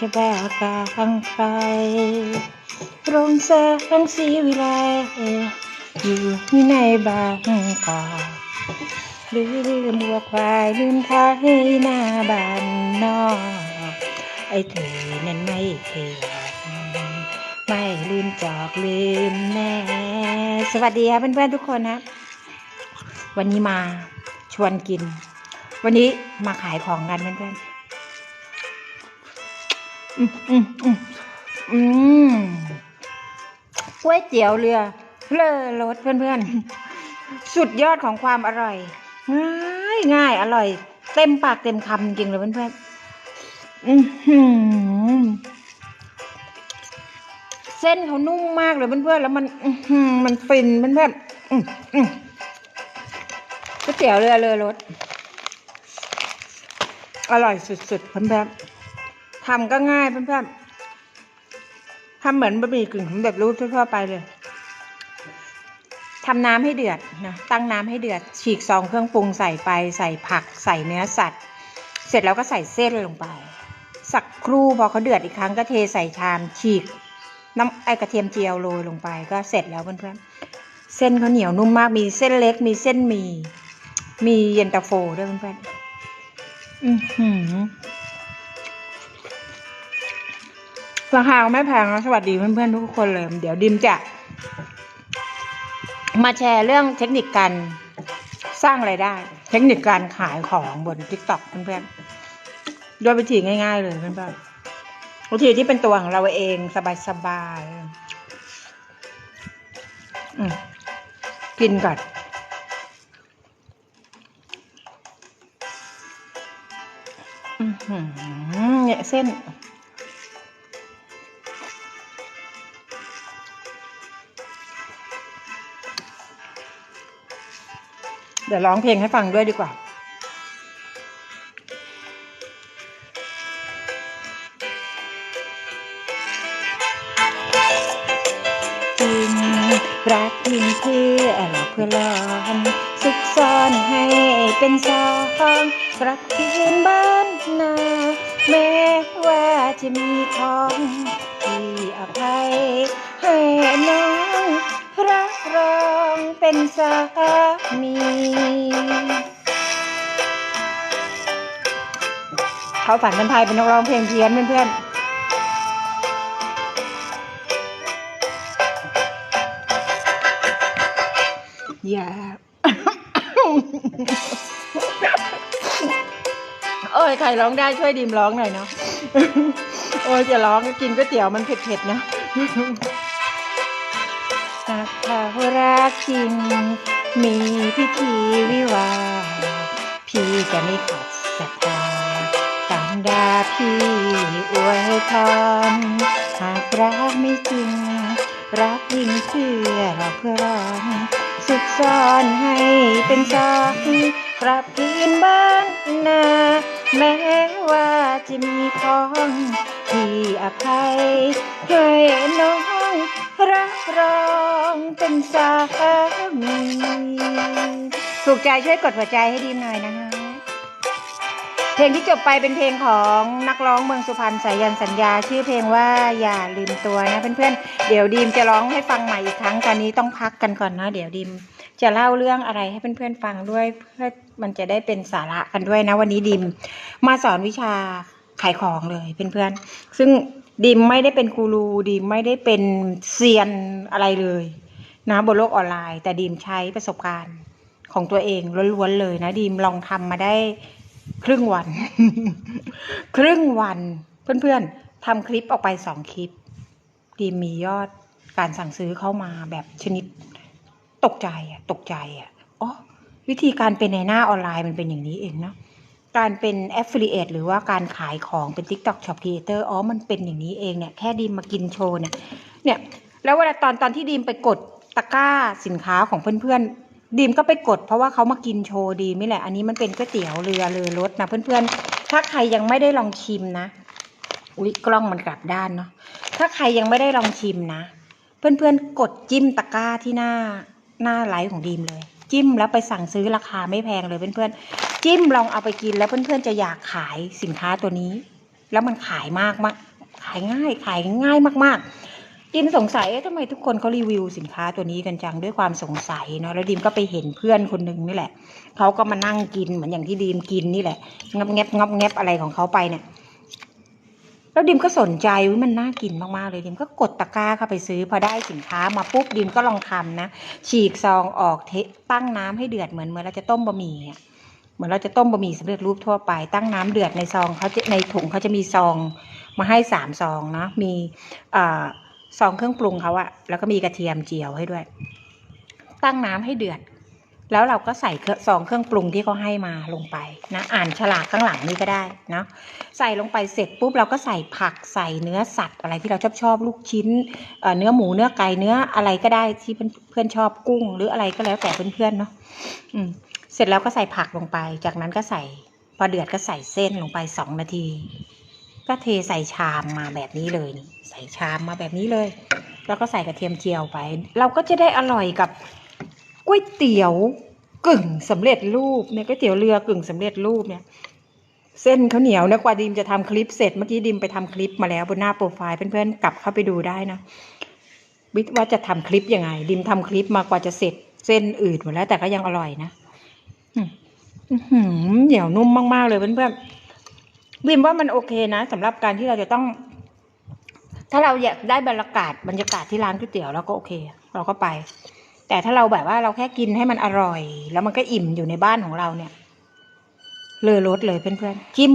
ชบากาข้างไฟโรงแสงสีวิไลอยู่ที่ในบางกอกลืมบัวควายลืมท้ายหน้าบ้านนอก ไอ้เธอนั้นไม่เคยหลอกไม่ลืมจอกลืมแน่สวัสดีค่ะเพื่อนๆทุกคนนะ วันนี้มาชวนกิน วันนี้มาขายของกันเพื่อนๆ อืมอืมอืมอืมก๋วยเตี๋ยวเรือเลอรสเพื่อนๆ สุดยอดของความอร่อย ง่ายง่ายอร่อย เต็มปากเต็มคำจริงเลยเพื่อนๆอือหือเส้นเขานุ่มมากเลยเพื่อนๆแล้วมันมันฟินเพื่อนๆก๋วยเตี๋ยวเรือเรือรสอร่อยสุดๆเพื่อนๆ ทำก็ง่ายเพื่อนๆทำเหมือนบะหมี่กึ่งสำเร็จรูปทั่วๆไปเลยทำน้ำให้เดือดนะตั้งน้ำให้เดือด ฉีกซองเครื่องปรุงใส่ไปใส่ผัก ใส่เนื้อสัตว์ เสร็จแล้วก็ใส่เส้นลงไป สักครู่พอเขาเดือดอีกครั้งก็เทใส่ชาม ฉีกน้ำไอกระเทียมเจียวโรยลงไป ก็เสร็จแล้วเพื่อนๆเส้นเขาเหนียวนุ่มมากมีเส้นเล็ก มีเส้นหมี่มีเย็นตาโฟด้วยเพื่อนๆอือหือ ราคาไม่แพงนะสวัสดีเพื่อนๆทุกคนเลย เดี๋ยวดิมจะมาแชร์เรื่องเทคนิคการสร้างไรายได้ เทคนิคการขายของบน t ิ k t o k เพื่อนๆโดยวิธีง่าย ๆ เลยเพื่อนๆวิธีที่เป็นตัวของเราเองสบายๆอืมกินก่อนอือหือเนี่ยเส้น เดี๋ยวร้องเพลงให้ฟังด้วยดีกว่าจริงรักจริงเพื่อหลอกเพื่อหลอนซุกซ่อนให้เป็นสองรักที่ยืนบ้านนาแม้ว่าจะมีของ เป็นสามีเขาฝันเป็นไทยเป็นนักร้องเพลงเพี้ยนเพื่อนๆอย่าโอ้ยใครร้องได้ช่วยดิมร้องหน่อยเนาะ โอ้ยจะร้องก็กินก๋วยเตี๋ยวมันเผ็ดๆนะหาก เขารักจริง มีพิธีวิวา พี่จะไม่ขัดศรัทธาตามดาพี่อวยพรหากรักไม่จริง รักยิ่งเพื่อเราเพื่อรองสุขซ่อนให้เป็นสองกลับคืนบ้านนาแม้ว่าจะมีของที่อภัยให้น้อง รับรองเป็นสามีถูกใจช่วยกดหัวใจให้ดีมหน่อยนะคะเพลงที่จบไปเป็นเพลงของนักร้องเมืองสุพรรณสายันสัญญา ชื่อเพลงว่าอย่าลืมตัวนะเพื่อนๆเดี๋ยวดีมจะร้องให้ฟังใหม่อีกครั้งตอนนี้ต้องพักกันก่อนนะเดี๋ยวดีมจะเล่าเรื่องอะไรให้เพื่อนๆฟังด้วยเพื่อมันจะได้เป็นสาระกันด้วยนะ วันนี้ดิมมาสอนวิชาขายของเลยเพื่อนๆซึ่ง ดิมไม่ได้เป็นกูรูดิมไม่ได้เป็นเซียนอะไรเลยนะบนโลกออนไลน์ แต่ดิมใช้ประสบการณ์ของตัวเองล้วนๆเลยนะดิมลองทำมาได้ครึ่งวัน ครึ่งวัน เพื่อนๆทำคลิปออกไปสองคลิป ดีมมียอดการสั่งซื้อเข้ามาแบบชนิดตกใจอะตกใจอะอ๋อวิธีการเป็นในหน้าออนไลน์มันเป็นอย่างนี้เองเนาะ การเป็น affiliate หรือว่าการขายของเป็น TikTok Shop Creator อ๋อ มันเป็นอย่างนี้เองเนี่ย แค่ดีมมากินโชว์เนี่ย เนี่ย แล้วเวลาตอนตอนที่ดีมไปกดตะกร้าสินค้าของเพื่อนๆ ดีมก็ไปกดเพราะว่าเขามากินโชว์ดีไม่แหละ อันนี้มันเป็นก๋วยเตี๋ยวเรือเรือรสนะเพื่อนๆ ถ้าใครยังไม่ได้ลองชิมนะ อุ๊ย กล้องมันกลับด้านเนาะ ถ้าใครยังไม่ได้ลองชิมนะ เพื่อนๆ กดจิ้มตะกร้าที่หน้าหน้าไลฟ์ของดีมเลยจิ้มแล้วไปสั่งซื้อราคาไม่แพงเลยเพื่อน จิ้มลองเอาไปกินแล้วเพื่อนๆจะอยากขายสินค้าตัวนี้ แล้วมันขายมากมากขายง่ายขายง่ายมาก ๆ ดิมสงสัยเอ๊ะทำไมทุกคนเขารีวิวสินค้าตัวนี้กันจังด้วยความสงสัยเนาะแล้วดิมก็ไปเห็นเพื่อนคนหนึ่งนี่แหละเขาก็มานั่งกินเหมือนอย่างที่ดิมกินนี่แหละงับแงบงับแงบอะไรของเขาไปเนี่ยแล้วดิมก็สนใจว่ามันน่ากินมากๆเลยดิมก็กดตะกร้าเข้าไปซื้อพอได้สินค้ามาปุ๊บดิมก็ลองทำนะ ฉีกซองออกเทตั้งน้ำให้เดือดเหมือนเมื่อเราจะต้มบะหมี่อะ มือนเราจะต้มบะหมี่สำเร็จรูปทั่วไป ตั้งน้ำเดือดในซองเขาจะในถุงเขาจะมีซองมาให้สามซองเนาะมีอซองเครื่องปรุงเขาอะแล้วก็มีกระเทียมเจียวให้ด้วย ตั้งน้ำให้เดือด แล้วเราก็ใส่ซองเครื่องปรุงที่เขาให้มาลงไปนะอ่านฉลากข้างหลังนี้ก็ได้เนาะใส่ลงไปเสร็จปุ๊บเราก็ใส่ผักใส่เนื้อสัตว์อะไรที่เราชอบชอบลูกชิ้นเนื้อหมูเนื้อไก่เนื้ออะไรก็ได้ที่เพื่อนเพื่อนชอบกุ้ง หรืออะไรก็แล้วแต่เพื่อนๆเนาะอืม ร็จแล้วก็ใส่ผักลงไป จากนั้นก็ใส่พอเดือดก็ใส่เส้นลงไปสองนาที ก็เทใส่ชามมาแบบนี้เลยนี่ใส่ชามมาแบบนี้เลย แล้วก็ใส่กระเทียมเจียวไป เราก็จะได้อร่อยกับก๋วยเตี๋ยวกึ่งสำเร็จรูปเนี่ยก๋วยเตี๋ยวเรือกึ่งสำเร็จรูปเนี่ยเส้นข้าวเหนียวเนี่ยกว่าดิมจะทำคลิปเสร็จเมื่อกี้ดิมไปทำคลิปมาแล้วบนหน้าโปรไฟล์เพื่อนๆกลับเข้าไปดูได้นะวิว่าจะทำคลิปยังไง ดิมทำคลิปมากว่าจะเสร็จเส้นอืดหมดแล้วแต่ก็ยังอร่อยนะอืมอื้อ หือเหนียวนุ่มมาก ๆ เลยเพื่อนๆดิมว่ามันโอเคนะสำหรับการที่เราจะต้อง ถ้าเราอยากได้บรรยากาศบรรยากาศที่ร้านก๋วยเตี๋ยวเราก็โอเค เราก็ไป แต่ถ้าเราแบบว่าเราแค่กินให้มันอร่อย แล้วมันก็อิ่มอยู่ในบ้านของเราเนี่ยเลอรสเลยเพื่อนๆจิ้ม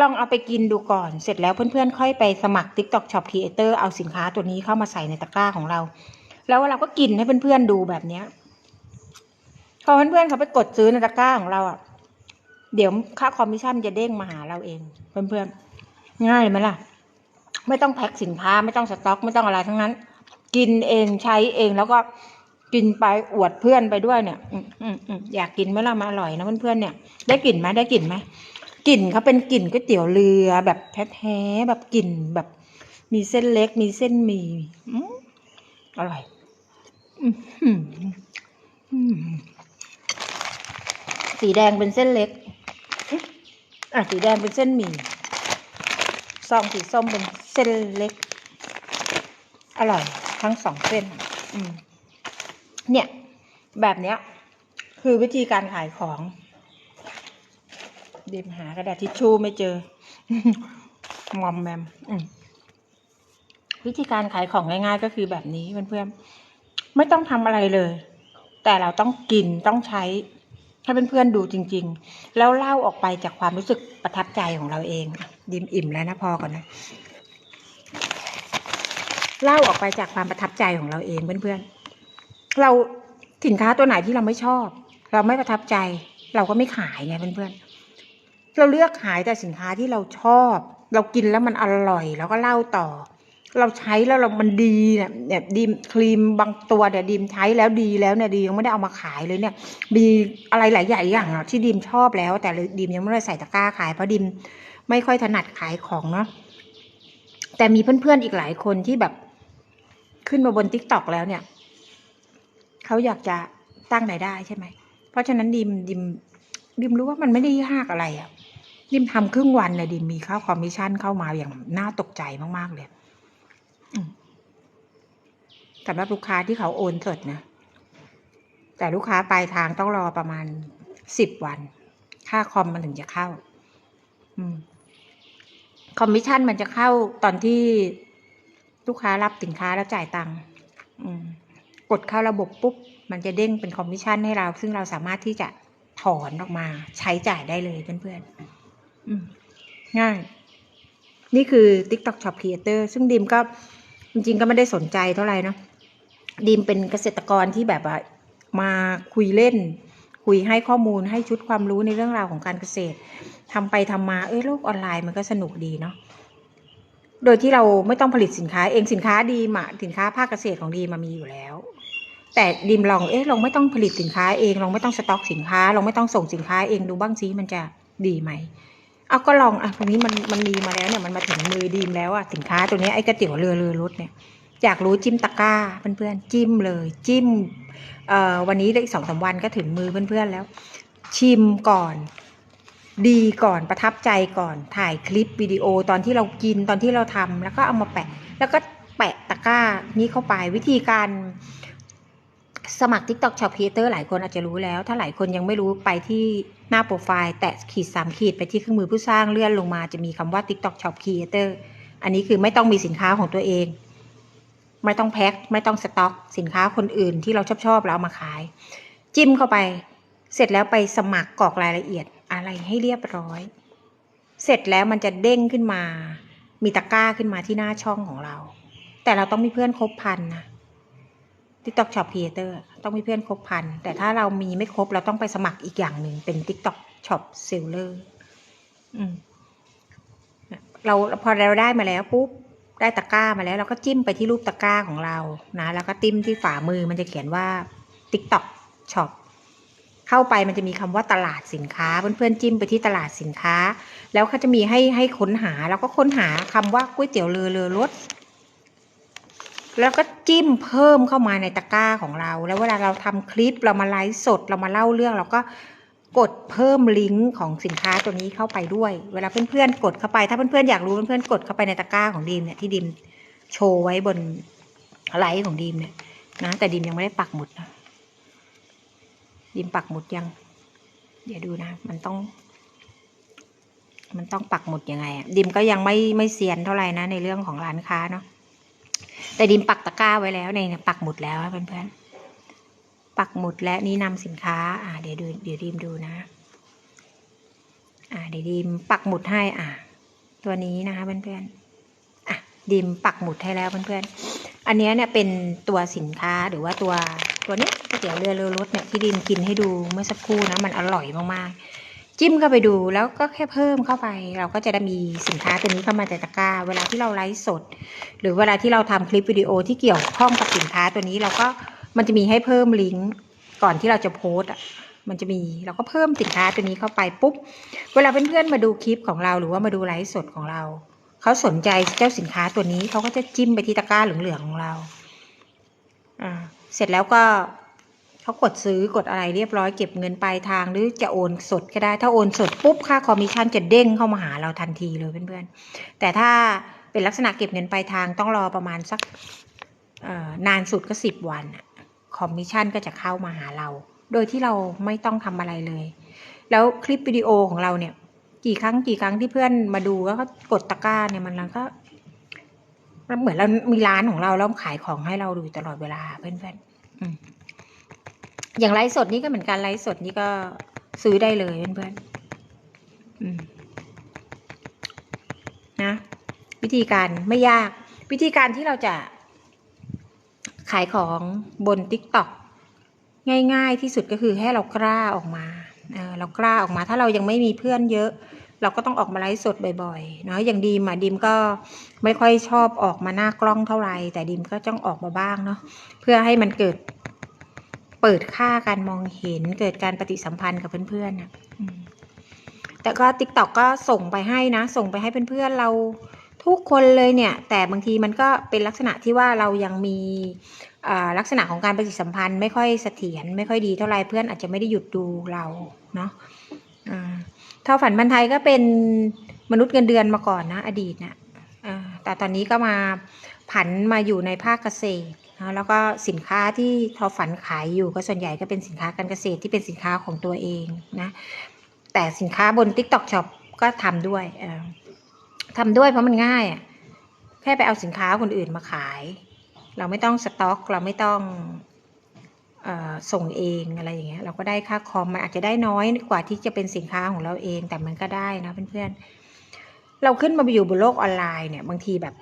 ลองเอาไปกินดูก่อน เสร็จแล้วเพื่อนๆ ค่อยไปสมัคร TikTok Shop Creator เอาสินค้าตัวนี้เข้ามาใส่ในตะกร้าของเรา แล้วเราก็กินให้เพื่อนๆดูแบบเนี้ย พอเพื่อนๆเขาไปกดซื้อในตะกร้าของเราอะ เดี๋ยวค่าคอมมิชชั่นจะเด้งมาหาเราเอง เพื่อนๆ ง่ายไหมล่ะ ไม่ต้องแพ็คสินค้าไม่ต้องสต็อก ไม่ต้องอะไรทั้งนั้น กินเองใช้เองแล้วก็กินไปอวดเพื่อนไปด้วยเนี่ยอืมอืมอยากกินไหมล่ะมาอร่อยนะเพื่อนๆเนี่ย ได้กลิ่นไหมได้กลิ่นไหมกลิ่นเขาเป็นกลิ่นก๋วยเตี๋ยวเรือแบบแท้ๆแบบกลิ่นแบบ มีเส้นเล็ก มีเส้นหมี่อืมอร่อย อืมอืม สีแดงเป็นเส้นเล็ก อะสีแดงเป็นเส้นหมี่ ซองสีส้มเป็นเส้นเล็ก อร่อยทั้งสองเส้น อืม เนี่ย แบบเนี้ย คือวิธีการขายของเดมหากระดาษทิชชู่ไม่เจอ มอมแมม อืมวิธีการขายของง่ายๆก็คือแบบนี้เพื่อนๆไม่ต้องทำอะไรเลย แต่เราต้องกินต้องใช้ ให้เพื่อนๆดูจริง ๆ แล้วเล่าออกไปจากความรู้สึกประทับใจของเราเองดิมอิ่มแล้วนะพอก่อนนะเล่าออกไปจากความประทับใจของเราเองเพื่อนๆ เราสินค้าตัวไหนที่เราไม่ชอบ เราไม่ประทับใจ เราก็ไม่ขายไงเพื่อนๆ เราเลือกขายแต่สินค้าที่เราชอบ เรากินแล้วมันอร่อย แล้วก็เล่าต่อ เราใช้แล้วเรามันดีเนี่ยเนี่ยดีมครีมบางตัวเนี่ยดีมใช้แล้วดีแล้วเนี่ยดียังไม่ได้เอามาขายเลยเนี่ย มีอะไรหลายอย่างอะที่ดีมชอบแล้ว แต่ดีมยังไม่ได้ใส่ตะกร้าขายเพราะดีมไม่ค่อยถนัดขายของเนาะแต่มีเพื่อนๆอีกหลายคนที่แบบขึ้นมาบนทิกตอกแล้วเนี่ยเขาอยากจะตั้งรายได้ใช่ไหม เพราะฉะนั้นดิมดิมดิมรู้ว่ามันไม่ได้ยากอะไรอะ่ะดิมทำครึ่งวันเลยดิมมีค่าคอมมิชชั่นเข้ามาอย่างน่าตกใจมากๆเลย สำหรับลูกค้าที่เขาโอนสดนะ แต่ลูกค้าปลายทางต้องรอประมาณสิบวัน ค่าคอมมันถึงจะเข้า อืมคอมมิชชั่นมันจะเข้าตอนที่ลูกค้ารับสินค้าแล้วจ่ายตังค์กดเข้าระบบปุ๊บ มันจะเด้งเป็นคอมมิชชั่นให้เรา ซึ่งเราสามารถที่จะถอนออกมา ใช้จ่ายได้เลยเพื่อนๆง่าย นี่คือ TikTok Shop Creator ซึ่งดิมก็ จริงๆก็ไม่ได้สนใจเท่าไหร่เนะดิมเป็นเกษตรกรที่แบบว่ามาคุยเล่น คุยให้ข้อมูลให้ชุดความรู้ในเรื่องราวของการเกษตรทำไปทำมาเอ้ยโลกออนไลน์มันก็สนุกดีเนาะโดยที่เราไม่ต้องผลิตสินค้าเองสินค้าดีมอะสินค้าภาคเกษตรของดีมามีอยู่แล้ว แต่ดิมลองเอ๊ะเราไม่ต้องผลิตสินค้าเองเราไม่ต้องสต็อกสินค้าเราไม่ต้องส่งสินค้าเองดูบ้างซิมันจะดีไหม เอาก็ลองอะตรงนี้มันมันมีมาแล้วเนี่ยมันมาถึงมือดีมแล้วอะสินค้าตัวนี้ไอ้ก๋วยเตี๋ยวเรือเรือรถเนี่ยอยากรู้จิ้มตะกร้าเพื่อนๆจิ้มเลย จิ้มเอ่อวันนี้ได้อีกสองสามวันก็ถึงมือเพื่อนๆแล้ว ชิมก่อน ดีก่อนประทับใจก่อนถ่ายคลิปวิดีโอตอนที่เรากินตอนที่เราทำแล้วก็เอามาแปะ แล้วก็แปะตะกร้านี้เข้าไปวิธีการ สมัคร TikTok Shop Creator หลายคนอาจจะรู้แล้ว ถ้าหลายคนยังไม่รู้ไปที่หน้าโปรไฟล์ แตะขีดสามขีดไปที่เครื่องมือผู้สร้างเลื่อนลงมาจะมีคำว่า TikTok Shop Creator อันนี้คือไม่ต้องมีสินค้าของตัวเอง ไม่ต้องแพ็คไม่ต้องสต็อก สินค้าคนอื่นที่เราชอบชอบๆเราเอามาขาย จิ้มเข้าไป เสร็จแล้วไปสมัครกรอกรายละเอียดอะไรให้เรียบร้อย เสร็จแล้วมันจะเด้งขึ้นมา มีตะกร้าขึ้นมาที่หน้าช่องของเรา แต่เราต้องมีเพื่อนครบพันนะ TikTok Shop Creator ต้องมีเพื่อนครบพัน แต่ถ้าเรามีไม่ครบเราต้องไปสมัครอีกอย่างหนึ่งเป็น TikTok Shop Seller อืมเราพอเราได้มาแล้วปุ๊บได้ตะกร้ามาแล้วเราก็จิ้มไปที่รูปตะกร้าของเรานะแล้วก็ติ้มที่ฝ่ามือมันจะเขียนว่า TikTok Shop เข้าไปมันจะมีคำว่าตลาดสินค้าเพื่อนๆจิ้มไปที่ตลาดสินค้า แล้วเขาจะมีให้ให้ค้นหา แล้วก็ค้นหาคำว่าก๋วยเตี๋ยวเรือเรือรส แล้วก็จิ้มเพิ่มเข้ามาในตะกร้าของเรา แล้วเวลาเราทำคลิปเรามาไลฟ์สดเรามาเล่าเรื่องเราก็กดเพิ่มลิงก์ของสินค้าตัวนี้เข้าไปด้วย เวลาเพื่อนๆกดเข้าไป ถ้าเพื่อนๆอยากรู้เพื่อนๆกดเข้าไปในตะกร้าของดีมเนี่ยที่ดีมโชว์ไว้บนไลฟ์ของดีมเนี่ยนะแต่ดีมยังไม่ได้ปักหมุดนะดีมปักหมุดยัง เดี๋ยวดูนะ มันต้อง มันต้องปักหมุดยังไงอะดิมก็ยังไม่ไม่เซียนเท่าไหร่นะในเรื่องของร้านค้าเนาะ แต่ดิมปักตะกร้าไว้แล้วในเนี่ยปักหมุดแล้วเพื่อนๆ ปักหมุดและนี้นำสินค้า อ่า เดี๋ยวดูเดี๋ยวดิมดูนะ อ่า เดี๋ยวดิมปักหมุดให้ อ่า ตัวนี้นะคะเพื่อนๆ อะดิมปักหมุดให้แล้วเพื่อนๆ อันเนี้ยเนี่ยเป็นตัวสินค้าหรือว่าตัวตัวนี้ก๋วยเตี๋ยวเรือเรือรสเนี่ยที่ดิมกินให้ดูเมื่อสักครู่นะมันอร่อยมากๆ จิ้มเข้าไปดูแล้วก็แค่เพิ่มเข้าไป เราก็จะได้มีสินค้าตัวนี้เข้ามาในตะกร้า เวลาที่เราไลฟ์สด หรือเวลาที่เราทำคลิปวิดีโอที่เกี่ยวข้องกับสินค้าตัวนี้เราก็มันจะมีให้เพิ่มลิงก์ก่อนที่เราจะโพสต์อะมันจะมีเราก็เพิ่มสินค้าตัวนี้เข้าไปปุ๊บเวลาเพื่อนๆมาดูคลิปของเราหรือว่ามาดูไลฟ์สดของเราเขาสนใจเจ้าสินค้าตัวนี้เขาก็จะจิ้มไปที่ตะกร้าเหลืองๆของเราอ่าเสร็จแล้วก็ เขากดซื้อกดอะไรเรียบร้อยเก็บเงินปลายทางหรือจะโอนสดก็ได้ ถ้าโอนสดปุ๊บค่าคอมมิชชั่นจะเด้งเข้ามาหาเราทันทีเลยเพื่อนๆ แต่ถ้าเป็นลักษณะเก็บเงินปลายทางต้องรอประมาณสักนานสุดก็สิบวันคอมมิชชั่นก็จะเข้ามาหาเรา โดยที่เราไม่ต้องทำอะไรเลย แล้วคลิปวิดีโอของเราเนี่ย กี่ครั้งกี่ครั้งที่เพื่อนมาดูแล้วก็กดตะกร้าเนี่ยมันแล้วก็เหมือนเรามีร้านของเราแล้วขายของให้เราดูตลอดเวลาเพื่อนๆ อย่างไลฟ์สดนี่ก็เหมือนกันไลฟ์สดนี่ก็ซื้อได้เลยเพื่อนๆอืมนะวิธีการไม่ยาก วิธีการที่เราจะขายของบน t ิ k t o k ง่าย ๆ ที่สุดก็คือให้เรากล้าออกมาเเรากล้าออกมาถ้าเรายังไม่มีเพื่อนเยอะ เราก็ต้องออกมาไลฟ์สดบ่อยๆเนาะอย่างดีมอะดีมก็ไม่ค่อยชอบออกมาหน้ากล้องเท่าไหร่แต่ดีมก็ต้องออกมาบ้างเนาะเพื่อให้มันเกิด เปิดค่าการมองเห็นเกิดการปฏิสัมพันธ์กับเพื่อนๆนะแต่ก็ t ิ k t o k ก็ส่งไปให้นะ ส่งไปให้เพื่อนๆเราทุกคนเลยเนี่ย แต่บางทีมันก็เป็นลักษณะที่ว่าเรายังมีลักษณะของการปฏิสัมพันธ์ไม่ค่อยเสถียรไม่ค่อยดีเท่าไหร่เพื่อนอาจจะไม่ได้หยุดดูเราเนาะเท่าฝันบันไทยก็เป็นมนุษย์เงินเดือนมาก่อนนะ อดีตนะอ่าแต่ตอนนี้ก็มาผันมาอยู่ในภาคเกษตร แล้วก็สินค้าที่ทอฝันขายอยู่ก็ส่วนใหญ่ก็เป็นสินค้าการเกษตรที่เป็นสินค้าของตัวเองนะแต่สินค้าบน TikTok Shop ก็ทำด้วยทำด้วยเพราะมันง่ายอะแค่ไปเอาสินค้าคนอื่นมาขาย เราไม่ต้องสต็อก เราไม่ต้องส่งเองอะไรอย่างเงี้ยเราก็ได้ค่าคอมมันอาจจะได้น้อยกว่าที่จะเป็นสินค้าของเราเองแต่มันก็ได้นะเพื่อนๆเราขึ้นมาอยู่บนโลกออนไลน์เนี่ยบางทีแบบ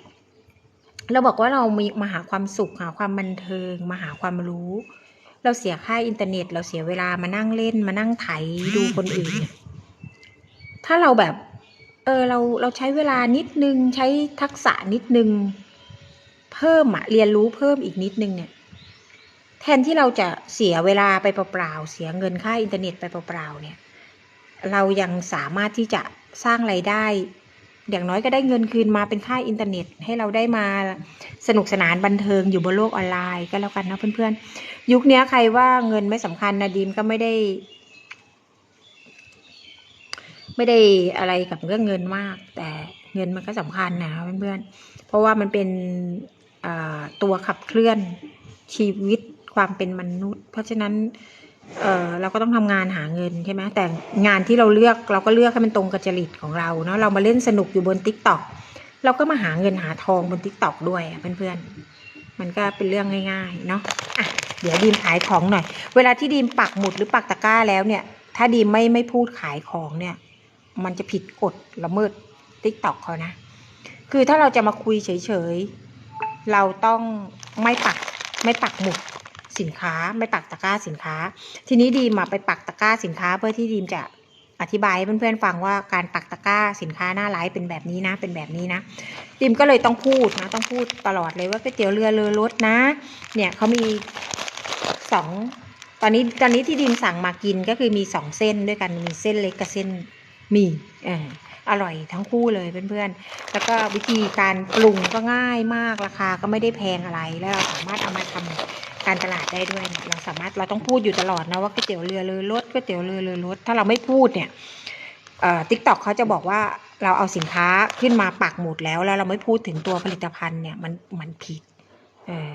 เราบอกว่าเรามีมาหาความสุขหาความบันเทิงมาหาความรู้ เราเสียค่าอินเทอร์เน็ต เราเสียเวลามานั่งเล่นมานั่งไถดูคนอื่นเนี่ยถ้าเราแบบ เออเราเราใช้เวลานิดนึงใช้ทักษะนิดนึง เพิ่มอะเรียนรู้เพิ่มอีกนิดนึงเนี่ย แทนที่เราจะเสียเวลาไปเปล่าๆเสียเงินค่าอินเทอร์เน็ตไปเปล่าๆเนี่ย เรายังสามารถที่จะสร้างไรายได้ อย่างน้อยก็ได้เงินคืนมาเป็นค่าอินเทอร์เน็ต ให้เราได้มาสนุกสนานบันเทิงอยู่บนโลกออนไลน์ก็แล้วกันนะเพื่อนๆ ยุคนี้ใครว่าเงินไม่สำคัญนะดีมก็ไม่ได้ ไม่ได้อะไรกับเรื่องเงินมาก แต่เงินมันก็สำคัญนะเพื่อนๆ เพราะว่ามันเป็นตัวขับเคลื่อนชีวิตความเป็นมนุษย์ เพราะฉะนั้น เออเราก็ต้องทำงานหาเงินใช่ไหมแต่งานที่เราเลือกเราก็เลือกให้มันตรงกับจริตของเราเนาะเรามาเล่นสนุกอยู่บน t ิ k t o k เราก็มาหาเงินหาทองบน t ิ k t o k ด้วยอะเพื่อนๆมันก็เป็นเรื่องง่ายๆเนาะอะเดี๋ยวดีมขายของหน่อย เวลาที่ดีมปักหมุดหรือปักตะกร้าแล้วเนี่ย ถ้าดีมไม่ไม่พูดขายของเนี่ย มันจะผิดกฎละเมิดติ๊กต็อกเขานะ คือถ้าเราจะมาคุยเฉยๆเราต้องไม่ปักไม่ปักหมุด สินค้าไม่ปักตะกร้าสินค้า ทีนี้ดีมอะไปปักตะกร้าสินค้า เพื่อที่ดีมจะอธิบายให้เพื่อนๆฟังว่าการปักตะกร้าสินค้าหน้าไลฟ์เป็นแบบนี้นะ เป็นแบบนี้นะดีมก็เลยต้องพูดนะ ต้องพูดตลอดเลยว่าก๋วยเตี๋ยวเรือเรือรถนะ เนี่ยเขามีสองตอนนี้ตอนนี้ที่ดีมสั่งมากินก็คือมีสองเส้นด้วยกันมีเส้นเล็กกับเส้นมีเอออร่อยทั้งคู่เลยเพื่อนๆ แล้วก็วิธีการปรุงก็ง่ายมากราคาก็ไม่ได้แพงอะไรแล้วเราสามารถเอามาทำ การตลาดได้ด้วยเนี่ยเราสามารถเราต้องพูดอยู่ตลอดนะว่าก๋วยเตี๋ยวเรือเรือรสก๋วยเตี๋ยวเรือเรือรสถ้าเราไม่พูดเนี่ยอ่อทิกตอกเขาจะบอกว่าเราเอาสินค้าขึ้นมาปักหมุดแล้ว แล้วเราไม่พูดถึงตัวผลิตภัณฑ์เนี่ยมันมันผิดเออ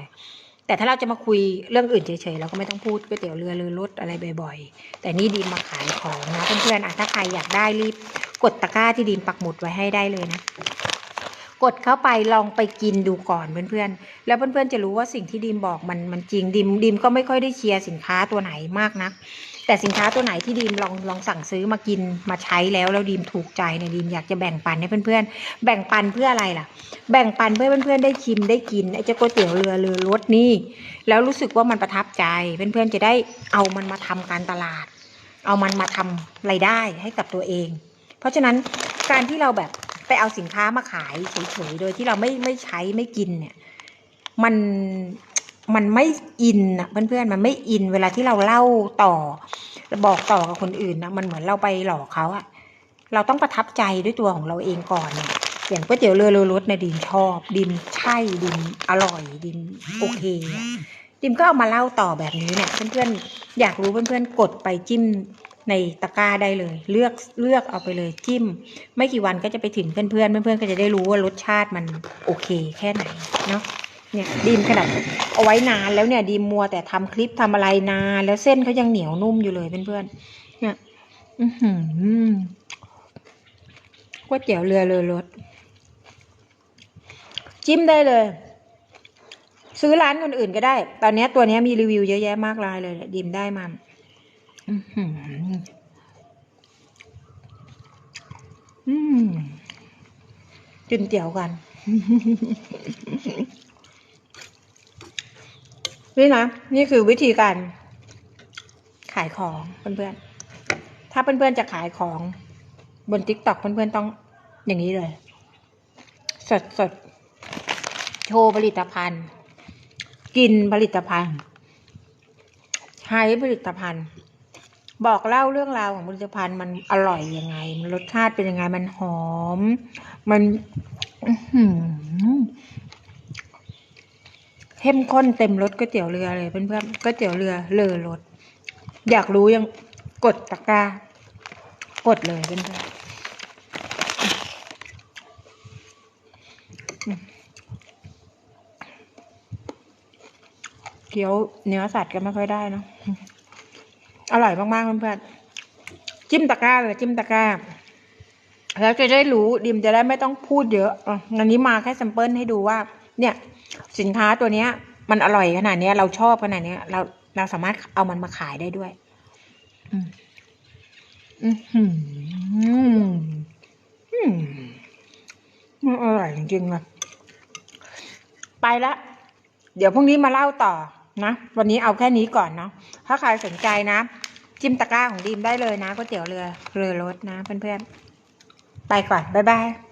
แต่ถ้าเราจะมาคุยเรื่องอื่นเฉยๆเราก็ไม่ต้องพูดก๋วยเตี๋ยวเรือเรือรสอะไรบ่อยๆ แต่นี่ดีมมาขายของนะเพื่อนๆอะถ้าใครอยากได้รีบกดตะกร้าที่ดีมปักหมุดไว้ให้ได้เลยนะ กดเข้าไปลองไปกินดูก่อนเพื่อนๆ แล้วเพื่อนๆจะรู้ว่าสิ่งที่ดีมบอกมันมันจริงดีมดีมก็ไม่ค่อยได้เชียร์สินค้าตัวไหนมากนะแต่สินค้าตัวไหนที่ดีมลองลองสั่งซื้อมากินมาใช้แล้วแล้วดีมถูกใจเนี่ยดีมอยากจะแบ่งปันให้เพื่อนๆ แบ่งปันเพื่ออะไรล่ะ แบ่งปันเพื่อเพื่อนๆได้ชิมได้กินไอ้เจ้าก๋วยเตี๋ยวเรือเรือรสนี่ แล้วรู้สึกว่ามันประทับใจเพื่อนๆจะได้เอามันมาทำการตลาด เอามันมาทำรายได้ให้กับตัวเอง เพราะฉะนั้นการที่เราแบบ ไปเอาสินค้ามาขายเฉยๆโดยที่เราไม่ไม่ใช้ไม่กินเนี่ย มันมันไม่อินนะเพื่อนๆมันไม่อินเวลาที่เราเล่าต่อบอกต่อกับคนอื่นนะมันเหมือนเราไปหลอกเขาอะเราต้องประทับใจด้วยตัวของเราเองก่อนเนี่ยอย่างก๋วยเตี๋ยวเรือเรือรสเนี่ยดิมชอบ ดิมใช่ดิมอร่อยดิมโอเคดิมก็เอามาเล่าต่อแบบนี้เนี่ยเพื่อนๆอยากรู้เพื่อนๆกดไปจิ้ม ในตะกร้าได้เลย เลือกเลือกเอาไปเลยจิ้ม ไม่กี่วันก็จะไปถึงเพื่อนๆเพื่อนๆก็จะได้รู้ว่ารสชาติมันโอเคแค่ไหนเนาะเนี่ยดีมขนาดเอาไว้นานแล้วเนี่ยดีมมัวแต่ทำคลิปทำอะไรนานแล้วเส้นเขายังเหนียวนุ่มอยู่เลยเพื่อนๆเนี่ยอือหือก๋วยเตี๋ยวเรือเรือรสจิ้มได้เลย ซื้อร้านคนอื่นก็ได้ ตอนนี้ตัวนี้มีรีวิวเยอะแยะมากมายเลยดิมได้มา อือหืออืมกินเตี๋ยวกัน นี่นะ นี่คือวิธีการ ขายของเพื่อนๆ ถ้าเพื่อนๆจะขายของบน t ิ k t o k เพื่อนๆต้องอย่างนี้เลย สดสดโชว์ผลิตภัณฑ์ กินผลิตภัณฑ์ ใช้ผลิตภัณฑ์ บอกเล่าเรื่องราวของผลิตภัณฑ์มันอร่อยยังไง มันรสชาติเป็นยังไง มันหอม มันเข้มข้นเต็มรสก๋วยเตี๋ยวเรือเลยเพื่อนๆก๋วยเตี๋ยวเรือเลอรสอยากรู้ยังกดตะกร้ากดเลยเพื่อนๆเคี้ยวเนื้อสัตว์ก็ไม่ค่อยได้เนอะ อร่อยมากๆเพื่อนๆจิ้มตะกร้าเลยจิ้มตะกร้า แล้วจะได้รู้ดิมจะได้ไม่ต้องพูดเยอะอันนี้มาแค่แซมเปิลให้ดูว่า เนี่ย สินค้าตัวเนี้ย มันอร่อยขนาดเนี้ยเราชอบขนาดเนี้ยเราเราสามารถเอามันมาขายได้ด้วยอืมอือหืออืมมันอร่อยจริงๆเลยไปละเดี๋ยวพรุ่งนี้มาเล่าต่อนะ วันนี้เอาแค่นี้ก่อนเนาะถ้าใครสนใจนะ จิ้มตะกร้าของดีมได้เลยนะก๋วยเตี๋ยวเรือเรือรสนะเพื่อนๆ ไปก่อน บ๊ายบาย